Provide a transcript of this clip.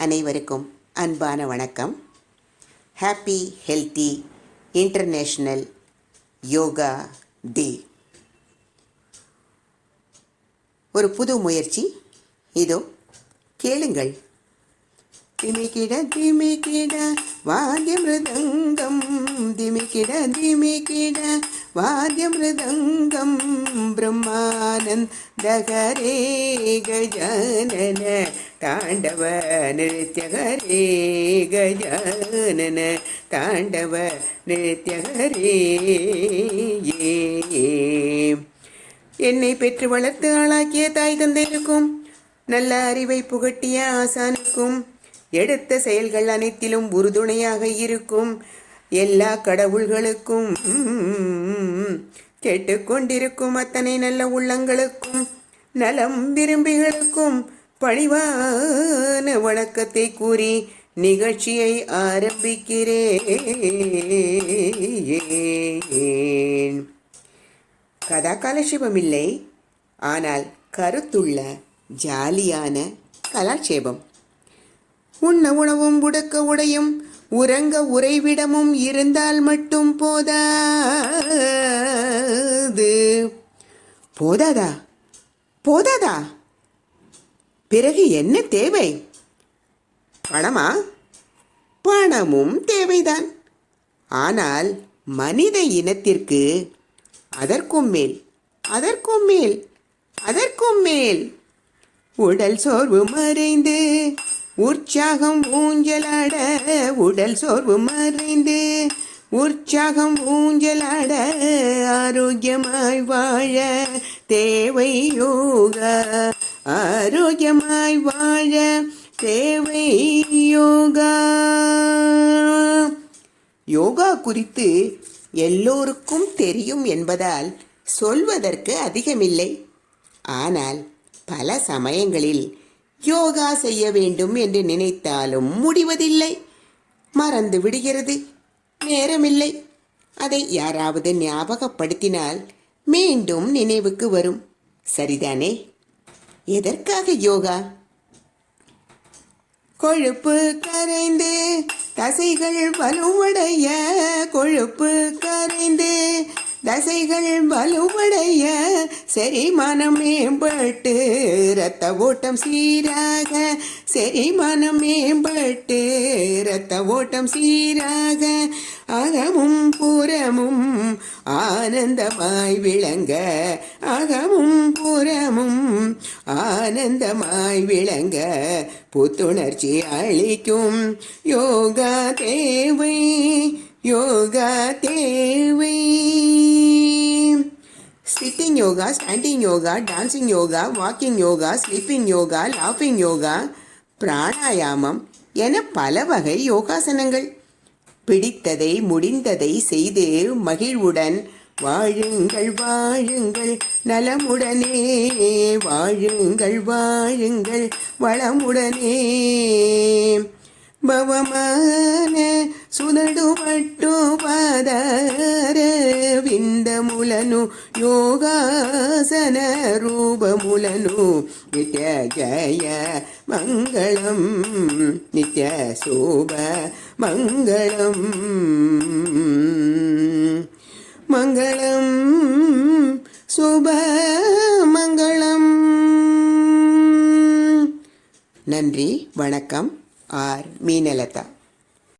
அனைவருக்கும் அன்பான வணக்கம். Happy healthy international yoga day ஒரு புது முயற்சி. இதோ கேளுங்கள். திமிக்கிட திமிக்கிட வாத்திய மிருதங்கம் திமிக்கிட திமிக்கிட வாத்திய மிருதங்கம் பிரம்மானந்தகரே கஜானன தாண்டவ நிருத்யகரே கஜானன. தாண்டவ நிருத்யகரே என்னை பெற்று வளர்த்து ஆளாக்கிய தாய் தந்தைக்கும் நல்ல அறிவை புகட்டிய ஆசானுக்கும் எடுத்த செயல்கள் அனைத்திலும் உறுதுணையாக இருக்கும் எல்லா கடவுள்களுக்கும் கேட்டுக்கொண்டிருக்கும் அத்தனை நல்ல உள்ளங்களுக்கும் நலம் விரும்பிகளுக்கும் பணிவான வணக்கத்தை கூறி நிகழ்ச்சியை ஆரம்பிக்கிறேன். கதா காலட்சேபம் இல்லை ஆனால் கருத்துள்ள ஜாலியான கலாட்சேபம். உண்ண உணவும் உடுக்க உடையும் உறங்க உறைவிடமும் இருந்தால் மட்டும் போதாது. போதாதா? போதாதா? பிறகு என்ன தேவை? பணமா? பணமும் தேவைதான். ஆனால் மனித இனத்திற்கு அதற்கும் மேல் அதற்கும் மேல் அதற்கும் மேல். உடல் சோர்வு மறைந்து உற்சாகம் ஊஞ்சலாட உடல் சோர்வு மறைந்து உற்சாகம் ஊஞ்சலாட ஆரோக்கியமாய் வாழ தேவை யோகா ஆரோக்கியமாய் வாழ தேவை யோகா யோகா குறித்து எல்லோருக்கும் தெரியும் என்பதால் சொல்வதற்கு அதிகமில்லை. ஆனால் பல சமயங்களில் யோகா செய்ய வேண்டும் என்று நினைத்தாலும் முடிவதில்லை. மறந்து விடுகிறது. நேரமில்லை. அதை யாராவது ஞாபகப்படுத்தினால் மீண்டும் நினைவுக்கு வரும். சரிதானே? எதற்காக யோகா? கொழுப்பு கரைந்து தசைகள் வலுவடைய கொழுப்பு கரைந்து தசைகள் வலுவடைய செரிமானம் மேம்பட்டு இரத்த ஓட்டம் சீராக செரிமானம் மேம்பட்டு இரத்த ஓட்டம் சீராக அகமும் புறமும் ஆனந்தமாய் விளங்க அகமும் புறமும் ஆனந்தமாய் விளங்க புத்துணர்ச்சி அளிக்கும். யோகா தேவை யோகா தேவை. Sitting yoga standing yoga dancing yoga walking yoga sleeping yoga லாஃபிங் yoga pranayama என பல வகை யோகாசனங்கள். பிடித்ததை முடிந்ததை செய்து மகிழ்வுடன் வாழுங்கள் வாழுங்கள் நலமுடனே வாழுங்கள் வாழுங்கள் வளமுடனே. பவமான சுதடு மட்டு యోగాసన రూపములను నిత్య జయ మంగళం నిత్య శోభ మంగళం మంగళం శుభ மங்களம் நன்றி வணக்கம் ஆர் மீனலதா